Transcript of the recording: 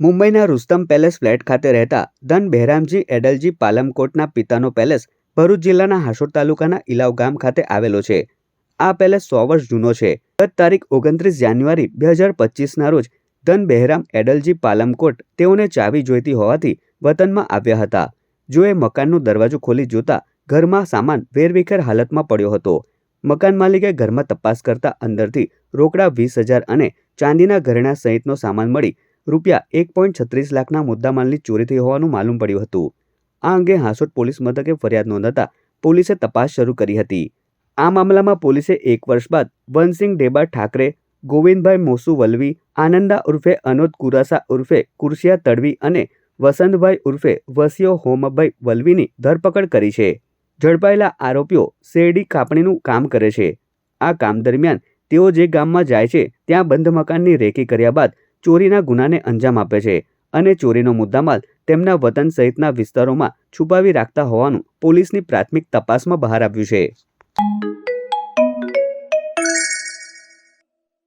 મુંબઈના Rustam palace flat ખાતે રહેતા ધન બહેરામજી એડલજી પાલમકોટના પિતાનો પેલેસ ભરૂચ જિલ્લાના હાસોર તાલુકાના ઇલાવ ગામ ખાતે આવેલો છે. આ પેલેસ સો વર્ષ જૂનો છે. ગત તારીખ ઓગણત્રીસ જાન્યુઆરી બે હજાર પચીસના રોજ ધન બહેરામ એડલજી પાલમકોટ તેઓને ચાવી જોઈતી હોવાથી વતનમાં આવ્યા હતા. જોએ મકાનનો દરવાજો ખોલી જોતા ઘરમાં સામાન વેરવિખેર હાલતમાં પડ્યો હતો. મકાન માલિકે ઘરમાં તપાસ કરતા અંદરથી રોકડા વીસ હજાર અને ચાંદીના ઘરેણા સહિતનો સામાન મળી રૂપિયા એક પોઈન્ટ છત્રીસ લાખના મુદ્દામાલની ચોરી થઈ હોવાનું માલુમ પડ્યું હતું. આ અંગે હાંસોટ પોલીસ મથકે ફરિયાદ નોંધાતા પોલીસે તપાસ શરૂ કરી હતી. આ મામલામાં પોલીસે એક વર્ષ બાદ વનસિંહ ડેબા ઠાકરે, ગોવિંદભાઈ મોસુ વલવી આનંદા ઉર્ફે અનોદ કુરાસા ઉર્ફે કુરશિયા તડવી અને વસંતભાઈ ઉર્ફે વસીઓ હોમભાઈ વલવીની ધરપકડ કરી છે. ઝડપાયેલા આરોપીઓ શેરડી કાપણીનું કામ કરે છે. આ કામ દરમિયાન તેઓ જે ગામમાં જાય છે, ત્યાં બંધ મકાનની રેકી કર્યા બાદ ચોરીના ગુનાને અંજામ આપે છે અને ચોરીનો મુદ્દામાલ તેમના વતન સહિતના વિસ્તારોમાં છુપાવી રાખતા હોવાનું પોલીસની પ્રાથમિક તપાસમાં બહાર આવ્યું છે.